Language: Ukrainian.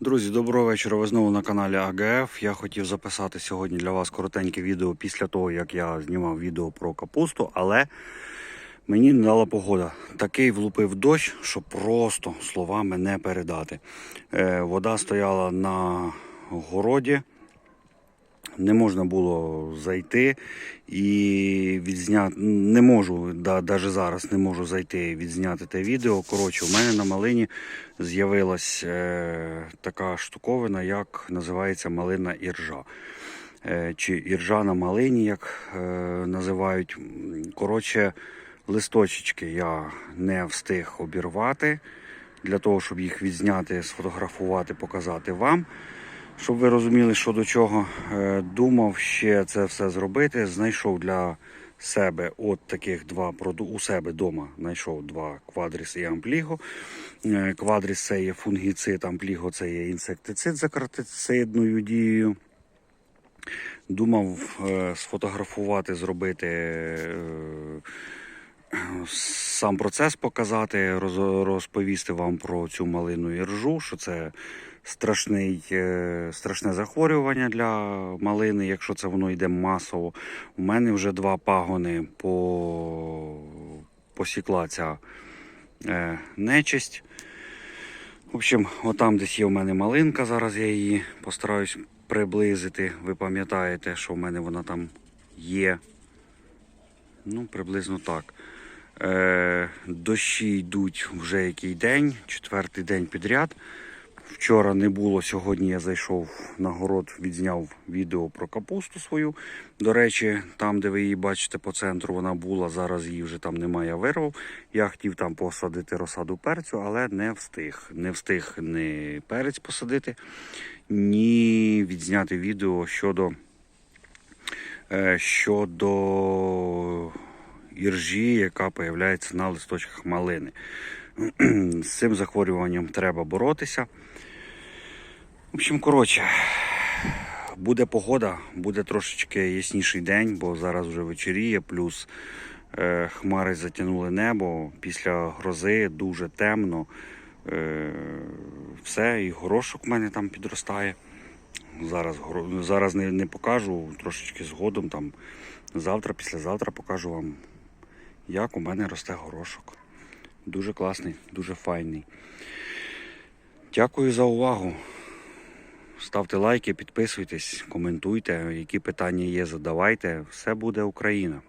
Друзі, доброго вечора. Ви знову на каналі АГФ. Я хотів записати сьогодні для вас коротеньке відео після того, як я знімав відео про капусту, але мені не дала погода. Такий влупив дощ, що просто словами не передати. Е, вода стояла на городі. Не можна було зайти і відзняти. Не можу, да, навіть зараз не можу зайти і відзняти те відео. Коротше, у мене на малині з'явилась е, така штуковина, як називається малина іржа. Е, чи іржа на малині, як е, називають. Коротше, листочечки я не встиг обірвати для того, щоб їх відзняти, сфотографувати, показати вам. Щоб ви розуміли, що до чого Е, думав ще це все зробити. Знайшов для себе от таких два проду... у себе вдома знайшов два квадріс і ампліго. Е, Квадріс це є фунгіцид, ампліго це є інсектицид за картицидною дією. Думав е, сфотографувати, зробити. сам процес показати, роз- розповісти вам про цю малину іржу, що це страшний, е, страшне захворювання для малини, якщо це воно йде масово. У мене вже два пагони по... посікла ця е, нечисть. В общем, отам десь є в мене малинка. Зараз я її постараюсь приблизити. Ви пам'ятаєте, що в мене вона там є. Ну, приблизно так. Е, дощі йдуть вже який день, четвертий день підряд. Вчора не було, сьогодні я зайшов на город, відзняв відео про капусту свою. До речі, там, де ви її бачите по центру, вона була, зараз її вже там немає, вирвав. Я хотів там посадити розсаду перцю, але не встиг. Не встиг ні перець посадити, ні відзняти відео щодо, е, щодо іржі, яка появляється на листочках малини. З цим захворюванням треба боротися. В общем, коротше, буде погода, буде трошечки ясніший день, бо зараз вже вечоріє, плюс е, хмари затягнули небо. Після грози дуже темно. Е, все, і горошок в мене там підростає. Зараз, зараз не, не покажу, трошечки згодом, там, завтра, післязавтра покажу вам, як у мене росте горошок. Дуже класний, дуже файний. Дякую за увагу. Ставте лайки, підписуйтесь, коментуйте, які питання є, задавайте. Все буде Україна.